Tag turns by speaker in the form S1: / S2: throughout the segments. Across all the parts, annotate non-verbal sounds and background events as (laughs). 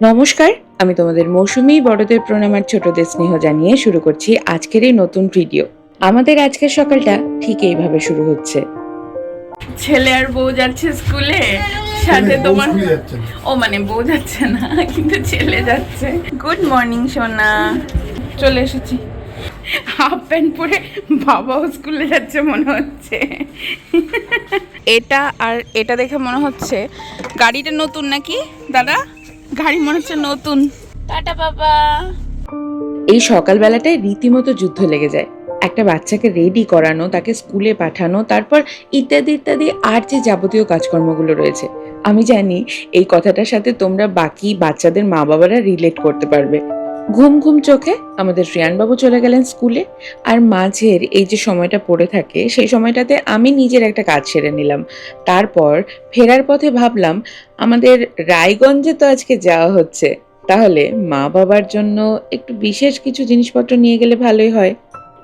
S1: নমস্কার আমি তোমাদের মৌসুমী বড়দের প্রণামার ছোটদের স্নেহ জানিয়ে শুরু করছি আজকের এই নতুন ভিডিও। আমাদের আজকের সকালটা ঠিক এইভাবে শুরু হচ্ছে। ছেলে আর বউ যাচ্ছে স্কুলে সাথে তোমার ও মানে বউ যাচ্ছে না কিন্তু ছেলে যাচ্ছে। গুড মর্নিং সোনা। চলে এসেছি। হাফ প্যান্ট পরে বাবাও স্কুলে যাচ্ছে মনে হচ্ছে। এটা আর এটা দেখে মনে হচ্ছে গাড়িটা নতুন নাকি? দাদা? গাড়ি মনে হচ্ছে নতুন। টাটা বাবা এই সকালবেলাটায় রীতিমতো যুদ্ধ লেগে যায়। একটা বাচ্চাকে রেডি করানো, তাকে স্কুলে পাঠানো, তারপর ইত্যাদি ইত্যাদি আর যে যাবতীয় কাজকর্মগুলো রয়েছে। আমি জানি এই কথাটার সাথে তোমরা বাকি বাচ্চাদের মা বাবারা রিলেট করতে পারবে। ঘুম ঘুম চোখে আমাদের শ্রিয়ানবাবু চলে গেলেন স্কুলে। আর মাঝের এই যে সময়টা পড়ে থাকে, সেই সময়টাতে আমি নিজের একটা কাজ সেরে নিলাম। তারপর ফেরার পথে ভাবলাম, আমাদের রায়গঞ্জে তো আজকে যাওয়া হচ্ছে। তাহলে মা বাবার জন্য একটু বিশেষ কিছু জিনিসপত্র নিয়ে গেলে ভালোই হয়।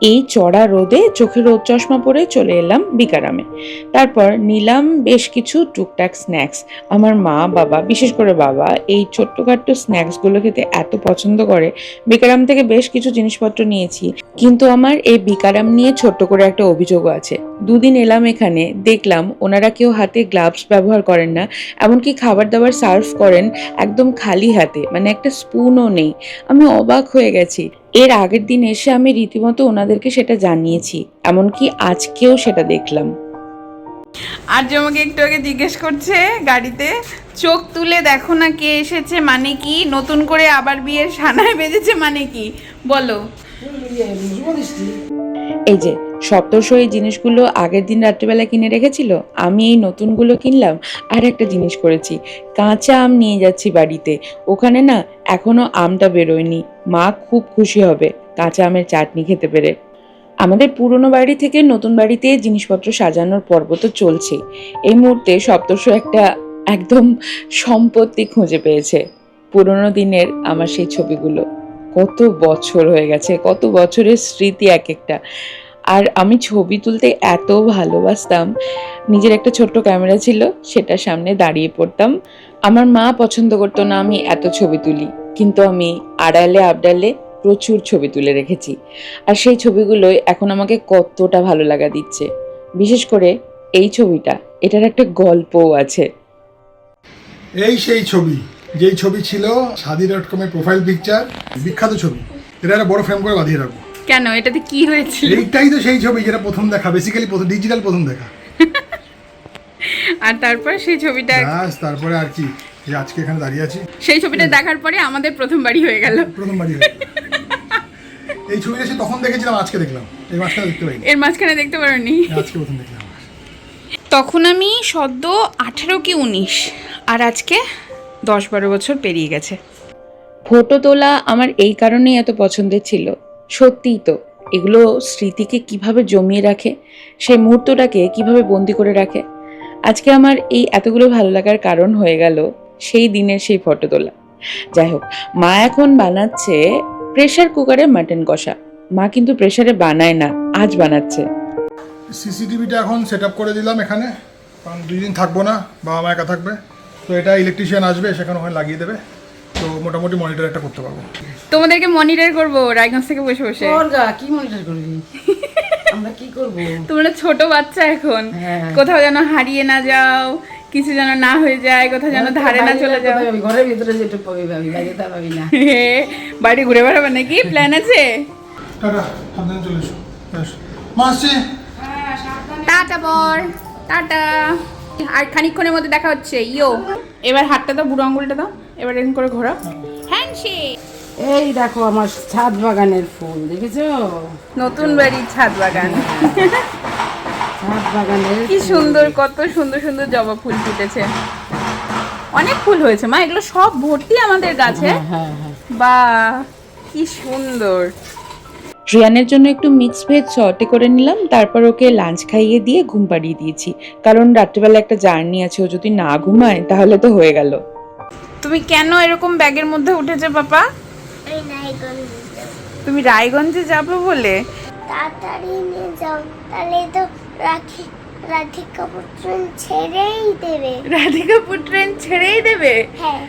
S1: এই চড়া রোদে চোখে রোদ চশমা পরে চলে এলাম বিকারামে। তারপর নিলাম বেশ কিছু টুকটাক স্ন্যাক্স আমার মা, বাবা, বিশেষ করে বাবা, এই ছোট্টখাট্ট স্ন্যাক্সগুলো খেতে এত পছন্দ করে। বিকারাম থেকে বেশ কিছু জিনিসপত্র নিয়েছি। কিন্তু আমার এই বিকারাম নিয়ে ছোট্ট করে একটা অভিযোগও আছে। দুদিন এলাম এখানে, দেখলাম ওনারা কেউ হাতে গ্লাভস ব্যবহার করেন না, এমনকি খাবার দাবার সার্ভ করেন একদম খালি হাতে মানে একটা স্পুনও নেই। আমি অবাক হয়ে গেছি। এর আগের দিন এসে আমি রীতিমতো ওনাদেরকে সেটা জানিয়েছি এমনকি আজকেও সেটা দেখলাম। আর যে আমাকে একটু আগে জিজ্ঞেস করছে গাড়িতে চোখ তুলে দেখো না কে এসেছে মানে কি? নতুন করে আবার বিয়ের সানায় বেজেছে মানে কি? বলো। এই যে সপ্তর্ষ এই জিনিসগুলো আগের দিন রাত্রিবেলা কিনে রেখেছিল। আমি এই নতুনগুলো কিনলাম, আর একটা জিনিস করেছি। কাঁচা আম নিয়ে যাচ্ছি বাড়িতে। ওখানে না এখনও আমটা বেরোয়নি। মা খুব খুশি হবে কাঁচা আমের চাটনি খেতে পেরে। আমাদের পুরনো বাড়ি থেকে নতুন বাড়িতে জিনিসপত্র সাজানোর পর্ব তো চলছেই এই মুহূর্তে সপ্তর্ষ একটা একদম সম্পত্তি খুঁজে পেয়েছে। পুরনো দিনের আমার সেই ছবিগুলো। কত বছর হয়ে গেছে, কত বছরের স্মৃতি এক একটা। আর আমি ছবি তুলতে এত ভালোবাসতাম। নিজের একটা ছোট্ট ক্যামেরা ছিল সেটার সামনে দাঁড়িয়ে পড়তাম। আমার মা পছন্দ করতো না আমি এত ছবি তুলি, কিন্তু আমি আড়ালে আবডালে প্রচুর ছবি তুলে রেখেছি। আর সেই ছবিগুলোই এখন আমাকে কতটা ভালো লাগা দিচ্ছে। বিশেষ করে এই ছবিটা, এটার একটা গল্পও আছে।
S2: এই সেই ছবি, যেই ছবি ছিল সাদি ডট কমের প্রোফাইল পিকচার, বিখ্যাত ছবি। এটা একটা বড় ফ্রেম করে বাঁধিয়ে রাখব।
S1: কেন? এটাতে কি হয়েছিল?
S2: এইটাই তো সেই ছবি যেটা প্রথম দেখা বেসিক্যালি প্রথম ডিজিটাল প্রথম দেখা।
S1: আর তারপর সেই ছবিটা
S2: ব্যাস তারপরে আর কি যে আজকে এখানে দাঁড়িয়ে আছি।
S1: সেই ছবিটা দেখার পরে আমাদের প্রথম বাড়ি হয়ে গেল।
S2: প্রথম বাড়ি এই ছবিটা সে তখন দেখেছিলাম আজকে দেখলাম। এই মাসটা দেখতে পাইনি।
S1: এর মাঝখানে দেখতে পারোনি।
S2: আজকে প্রথম দেখলাম।
S1: তখন আমি সদ্য আঠেরো কি উনিশ আর আজকে দশ বারো বছর পেরিয়ে গেছে। ফটো তোলা আমার এই কারণেই এত পছন্দের ছিল সত্যিই তো, এগুলো স্মৃতিকে কীভাবে জমিয়ে রাখে, সেই মুহূর্তটাকে কীভাবে বন্দি করে রাখে? আজকে আমার এই এতগুলো ভালো লাগার কারণ হয়ে গেল সেই দিনের সেই ফটো তোলা। যাই হোক, মা এখন বানাচ্ছে প্রেশার কুকারে মাটন কষা। মা কিন্তু প্রেশারে বানায় না, আজ বানাচ্ছে।
S2: সিসিটিভিটা এখন সেট আপ করে দিলাম এখানে। কারণ দুই দিন থাকব না, বাবা মা একা থাকবে। তো এটা ইলেকট্রিশিয়ান আসবে, সেখানে ওখানে লাগিয়ে দেবে। তো মোটামুটি মনিটর একটা করতে পারব।
S1: তোমাদেরকে মনিটর করব রায়গঞ্জ থেকে বসে বসে।
S3: কি মনিটর করবি? (laughs) আমরা কি করব?
S1: তোমরা ছোট বাচ্চা এখন।
S3: হ্যাঁ।
S1: কোথাও যেন হারিয়ে না যাও কিছু যেন না হয়ে যায় কোথাও যেন ধারে না চলে যাও।
S3: আমি ঘরের ভিতরে যেটা পাবি পাবি বাইরে তা পাবি না (laughs)
S1: বাড়ি ঘুরে বেড়াবে নাকি? প্ল্যান আছে?
S2: টাটা সাবধানে চলে এসো। বেশ
S1: টাটা বর টাটা। আর খানিকক্ষণের মধ্যে দেখা হচ্ছে ইয়ো। এবার হাতটা দাও বুড়ো আঙ্গুলটা দাও এবার এরকম করে ঘোরা হ্যান্ডশেক।
S3: এই দেখো আমার ছাদ বাগানের ফুল দেখেছ?
S1: নতুন বাড়ির ছাদ বাগান।
S3: ছাদ বাগানের
S1: কি সুন্দর কত সুন্দর সুন্দর জবা ফুল ফুটেছে। অনেক ফুল হয়েছে মা এগুলো সব ভর্তি আমাদের গাছে?
S3: হ্যাঁ হ্যাঁ হ্যাঁ।
S1: বা কি সুন্দর। রিয়ানের জন্য একটু মিক্স ভেজ শর্টে করে নিলাম তারপর ওকে লাঞ্চ খাইয়ে দিয়ে ঘুম পাড়িয়ে দিয়েছি। কারণ রাত্রিবেলা একটা জার্নি আছে ও যদি না ঘুমায় তাহলে তো হয়ে গেল। তুমি কেন এরকম ব্যাগের মধ্যে উঠেছে পাপা। তুমি রায়গঞ্জে যাবে বলে?
S4: তাড়াতাড়ি নিয়ে যাও তাহলে তো রাখি রাধিকা পুত্রন ছেড়েই দেবে।
S1: রাধিকাপুর ট্রেন ছেড়েই দেবে?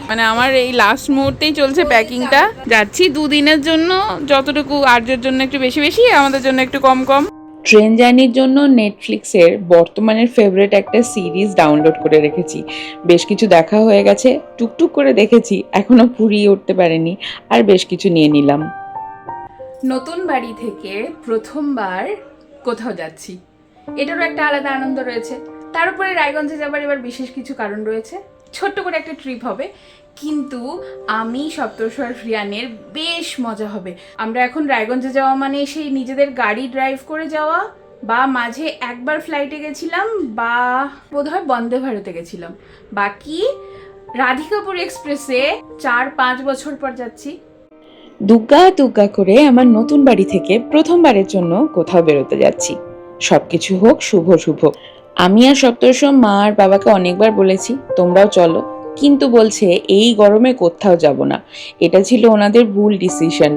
S1: মানে আমার এই লাস্ট মুহূর্তেই চলছে প্যাকিংটা যাচ্ছি দুদিনের জন্য যতটুকু আর্যের জন্য একটু বেশি বেশি আমাদের জন্য একটু কম কম। ট্রেন জার্নির জন্য নেটফ্লিক্সের বর্তমানের ফেভারিট একটা সিরিজ ডাউনলোড করে রেখেছি। বেশ কিছু দেখা হয়ে গেছে, টুকটুক করে দেখেছি, এখনও পুরিয়ে উঠতে পারেনি, আর বেশ কিছু নিয়ে নিলাম। নতুন বাড়ি থেকে প্রথমবার কোথাও যাচ্ছি। এটারও একটা আলাদা আনন্দ রয়েছে। তার উপরে রায়গঞ্জে যাবার এবার বিশেষ কিছু কারণ রয়েছে। ছোট্ট করে একটা ট্রিপ হবে। কিন্তু আমি সপ্তস্বর ফ্রিয়ানের বেশ মজা হবে। আমরা এখন রায়গঞ্জে যাওয়া মানে সেই নিজেদের গাড়ি ড্রাইভ করে যাওয়া বা মাঝে একবার ফ্লাইটে গেছিলাম বা বোধহয় বন্দে ভারতে গেছিলাম। বাকি রাধিকাপুর এক্সপ্রেসে চার পাঁচ বছর পর যাচ্ছি। দুগ্গা দুগ্গা করে আমার নতুন বাড়ি থেকে প্রথমবারের জন্য কোথাও বেরোতে যাচ্ছি। সবকিছু হোক, শুভ শুভ। আমি আর সপ্তর্ষ মা আর বাবাকে অনেকবার বলেছি তোমরাও চলো। কিন্তু বলছে এই গরমে কোথাও যাব না। এটা ছিল ওনাদের ভুল ডিসিশন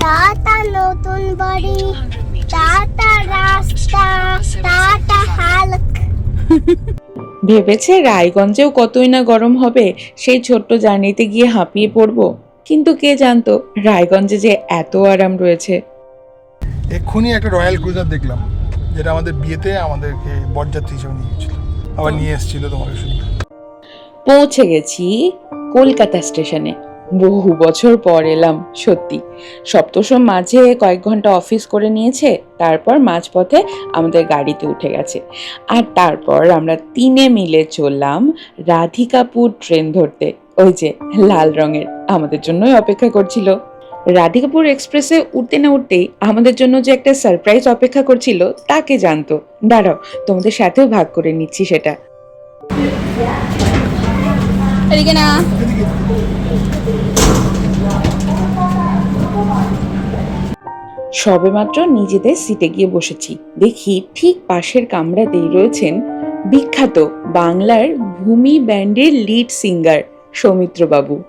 S4: টাটা নতুন বাড়ি টাটা রাস্তা টাটা হালক।
S1: ভেবেছে রায়গঞ্জেও কতই না গরম হবে সেই ছোট্ট জার্নিতে গিয়ে হাঁপিয়ে পড়ব। কিন্তু কে জানতো রায়গঞ্জে যে এত আরাম রয়েছে।
S2: এক্ষুনি একটা রয়্যাল ক্রুজার দেখলাম। যেটা আমাদের বিয়েতে আমাদেরকে বরযাত্রী হিসেবে নিয়ে গেছিল। আবার নিয়ে এসেছিল তোমাকে শুধু।
S1: পৌঁছে গেছি কলকাতা স্টেশনে। বহু বছর পর এলাম সত্যি। সপ্তসম মাঝে কয়েক ঘণ্টা অফিস করে নিয়েছে তারপর মাঝপথে আমাদের গাড়িতে উঠে গেছে। আর তারপর আমরা তিনে মিলে চললাম রাধিকাপুর ট্রেন ধরতে। ওই যে লাল রঙের আমাদের জন্যই অপেক্ষা করছিল। রাধিকাপুর এক্সপ্রেসে উঠতে না উঠতেই আমাদের জন্য যে একটা সারপ্রাইজ অপেক্ষা করছিল তাকে জানতো? দাঁড়াও তোমাদের সাথেও ভাগ করে নিচ্ছি সেটা। এদিকে না। সবেমাত্র নিজেদের সিটে গিয়ে বসেছি। দেখি ঠিক পাশের কামরাতেই রয়েছেন বিখ্যাত বাংলার ভূমি ব্যান্ডের লিড সিঙ্গার সৌমিত্র বাবু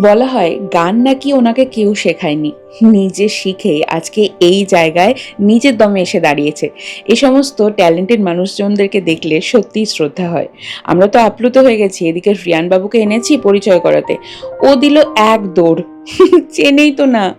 S1: বলা হয়, গান নাকি ওনাকে কেউ শেখায়নি। নিজে শিখে আজকে এই জায়গায় নিজের দমে এসে দাঁড়িয়েছে। এ সমস্ত ট্যালেন্টেড মানুষজনদেরকে দেখলে সত্যিই শ্রদ্ধা হয়। আমরা তো আপ্লুত হয়ে গেছি, এদিকে রিয়ান বাবুকে এনেছি পরিচয় করাতে। ও দিল এক দৌড়। চেনেই তো না।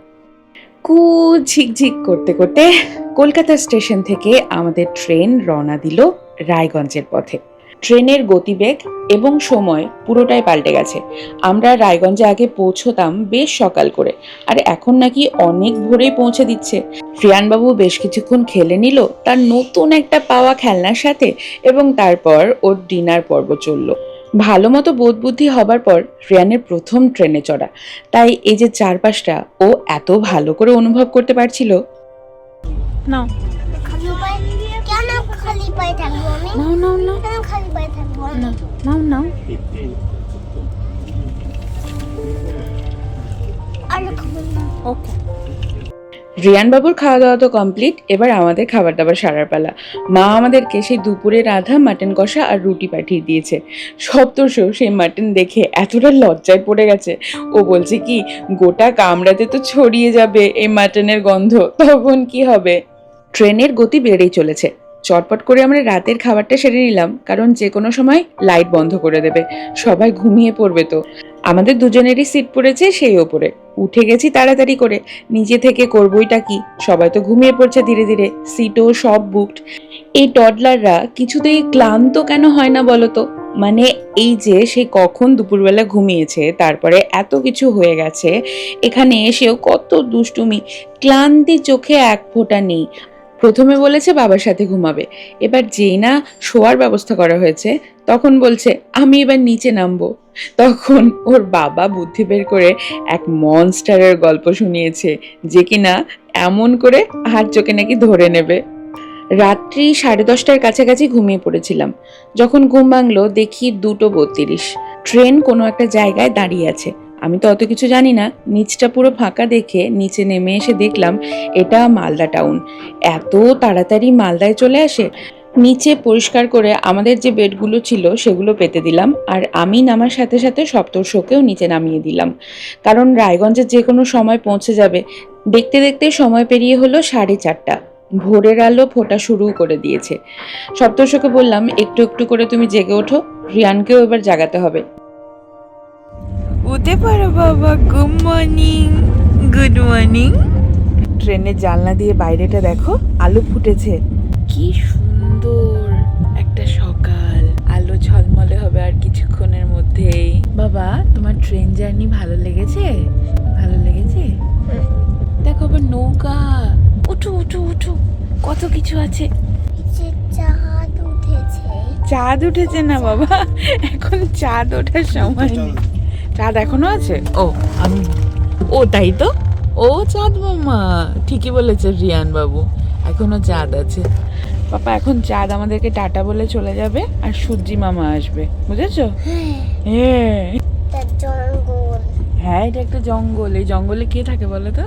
S1: কু ঝিকঝিক করতে করতে কলকাতা স্টেশন থেকে আমাদের ট্রেন রওনা দিল রায়গঞ্জের পথে। ট্রেনের গতিবেগ এবং সময় পুরোটাই পাল্টে গেছে। আমরা রায়গঞ্জে আগে পৌঁছতাম বেশ সকাল করে আর এখন নাকি অনেক ভোরেই পৌঁছে দিচ্ছে। প্রিয়ানবাবু বেশ কিছুক্ষণ খেলে নিল তার নতুন একটা পাওয়া খেলনার সাথে এবং তারপর ওর ডিনার পর্ব চলল। ভালো মতো বোধ বুদ্ধি হবার পর রিয়ানের প্রথম ট্রেনে চড়া। তাই এই যে চারপাশটা ও এত ভালো করে অনুভব করতে পারছিল।
S4: না পায়ে কেন আমি
S1: নাও
S4: না
S1: ওকে রিয়ান বাবুর খাওয়া দাওয়া তো কমপ্লিট এবার আমাদের খাবার দাবার সারার পালা। মা আমাদেরকে সেই দুপুরে রাধা মাটন কষা আর রুটি পাঠিয়ে দিয়েছে। সপ্তর্ষ সেই মাটন দেখে এতটা লজ্জায় পড়ে গেছে। ও বলছে কি গোটা কামড়াতে তো ছড়িয়ে যাবে এই মাটনের গন্ধ তখন কি হবে? ট্রেনের গতি বেড়েই চলেছে। চটপট করে আমরা রাতের খাবারটা সেরে নিলাম, কারণ যে কোনো সময় লাইট বন্ধ করে দেবে। সবাই ঘুমিয়ে পড়বে তো। আমাদের দুজনেরই সিট পড়েছে সেই ওপরে। উঠে গেছি তাড়াতাড়ি করে। নিজে থেকে করবইটা কি? সবাই তো ঘুমিয়ে পড়ছে ধীরে ধীরে। সিটও সব বুকড এই টডলাররা কিছুতেই ক্লান্ত কেন হয় না বলো তো? মানে এই যে সে কখন দুপুরবেলা ঘুমিয়েছে, তারপরে এত কিছু হয়ে গেছে, এখানে এসেও কত দুষ্টুমি। ক্লান্তি চোখে এক ফোঁটা নেই। প্রথমে বলেছে বাবার সাথে ঘুমাবে। এবার যেই না শোয়ার ব্যবস্থা করা হয়েছে। তখন বলছে, আমি এবার নিচে নামবো। তখন ওর বাবা বুদ্ধি বের করে এক মনস্টারের গল্প শুনিয়েছে, যে কিনা এমন করে হাত চোখে নাকি ধরে নেবে। রাত্রি সাড়ে দশটার কাছাকাছি ঘুমিয়ে পড়েছিলাম। যখন ঘুম ভাঙলো, দেখি দুটো বত্রিশ। ট্রেন কোনো একটা জায়গায় দাঁড়িয়ে আছে। আমি তো অত কিছু জানি না। নিচটা পুরো ফাঁকা দেখে নিচে নেমে এসে দেখলাম এটা মালদা টাউন। এত তাড়াতাড়ি মালদায় চলে আসে? নিচে পরিষ্কার করে আমাদের যে বেডগুলো ছিল সেগুলো পেতে দিলাম আর আমি নামার সাথে সাথে সপ্তর্ষকেও নিচে নামিয়ে দিলাম। কারণ রায়গঞ্জে যে কোনো সময় পৌঁছে যাবে। দেখতে দেখতে সময় পেরিয়ে হলো সাড়ে চারটা। ভোরের আলো ফোটা শুরু করে দিয়েছে। সপ্তর্ষকে বললাম, একটু একটু করে তুমি জেগে ওঠো। রিয়ানকেও এবার জাগাতে হবে। উঠে পারো বাবা গুড মর্নিং গুড মর্নিং ট্রেনের জানলা দিয়ে বাইরেটা দেখো আলো ফুটেছে। কি সুন্দর একটা সকাল। আলো ঝলমলে হবে আর কিছুক্ষণের মধ্যেই। বাবা তোমার ট্রেন জার্নি ভালো লেগেছে? ভালো লেগেছে? দেখো আবার নৌকা। উঠো উঠো উঠো। কত কিছু আছে।
S4: চাঁদ উঠেছে।
S1: চাঁদ উঠেছে না বাবা এখন চাঁদ ওঠার সময় নেই। চাঁদ এখনও আছে? ও আমি ও তাই তো? ও চাঁদ মামা ঠিকই বলেছে রিয়ান বাবু এখনও চাঁদ আছে। পাপা এখন চাঁদ আমাদেরকে টাটা বলে চলে যাবে আর সূর্যি মামা আসবে বুঝেছ? হ্যাঁ। হ্যাঁ এটা একটা জঙ্গল। এই জঙ্গলে কে থাকে বলো তো?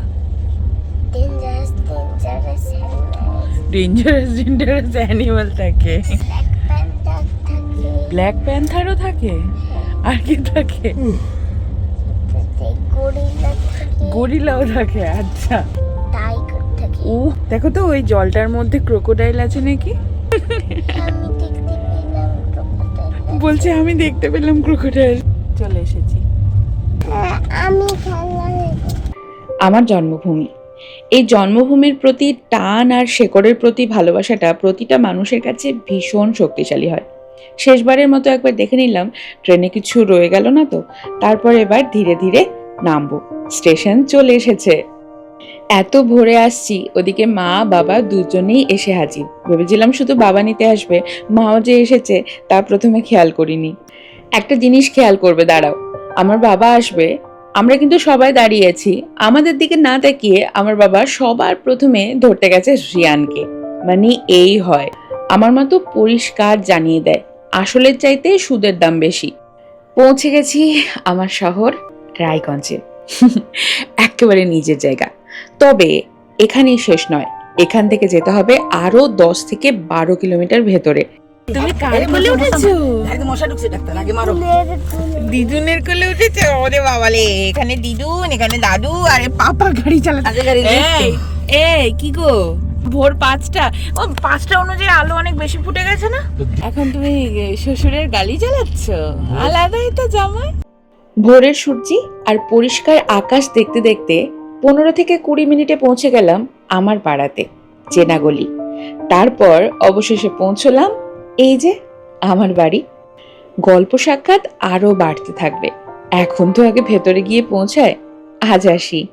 S4: ডেঞ্জারাস ডেঞ্জারাস
S1: অ্যানিমাল থাকে।
S4: ব্ল্যাক
S1: প্যান্থারও থাকে। আর কি থাকে? গরিলাও থাকে আচ্ছা।
S4: টাইগার থাকে
S1: ও দেখো তো ওই জলটার মধ্যে ক্রোকোডাইল আছে নাকি। বলছে আমি দেখতে পেলাম ক্রোকোডাইল চলে এসেছি।
S4: আমি
S1: আমার জন্মভূমি। এই জন্মভূমির প্রতি টান আর শেকড়ের প্রতি ভালোবাসাটা প্রতিটা মানুষের কাছে ভীষণ শক্তিশালী হয়। শেষবারের মতো একবার দেখে নিলাম ট্রেনে কিছু রয়ে গেল না তো? তারপর এবার ধীরে ধীরে নামবো। স্টেশন চলে এসেছে। এত ভোরে আসছি, ওদিকে মা, বাবা দুজনেই এসে হাজির। ভেবেছিলাম শুধু বাবা নিতে আসবে, মাও যে এসেছে, তা প্রথমে খেয়াল করিনি। একটা জিনিস খেয়াল করবে, দাঁড়াও। আমার বাবা আসবে, আমরা কিন্তু সবাই দাঁড়িয়েছি আমাদের দিকে না তাকিয়ে আমার বাবা সবার প্রথমে ধরতে গেছে রিয়ানকে। মানে এই হয়। আমার মতো পরিষ্কার জানিয়ে দেয়, আসলের চাইতে সুদের দাম বেশি। পৌঁছে গেছি আমার শহর। রায়গঞ্জে। একেবারে নিজের জায়গা। তবে এখানেই শেষ নয়। এখান থেকে যেতে হবে আরও দশ থেকে বারো কিলোমিটার ভেতরে। তুমি কার কোলে উঠেছো?
S3: একদম মশা ঢুকছে ডাক্তার আগে মারো।
S1: দিদুনের কোলে উঠেছে? ওরে বাবালে এখানে দিদুন এখানে দাদু আরে পাপা গাড়ি চালাতে
S3: গাড়ি
S1: এই এই কি গো? ভোর পাঁচটা। ও পাঁচটা অনুযায়ী আলো অনেক বেশি ফুটে গেছে না? এখন তুমি শ্বশুরের গালি চালাচ্ছ। আলাদাই তো জামাই। ভোরের সূর্যি আর পরিষ্কার আকাশ দেখতে দেখতে পনেরো থেকে কুড়ি মিনিটে পৌঁছে গেলাম আমার পাড়াতে চেনা গলি তারপর অবশেষে পৌঁছলাম এই যে আমার বাড়ি। গল্প সাক্ষাৎ আরও বাড়তে থাকবে। এখন তো আগে ভেতরে গিয়ে পৌঁছায়, আজ আসি।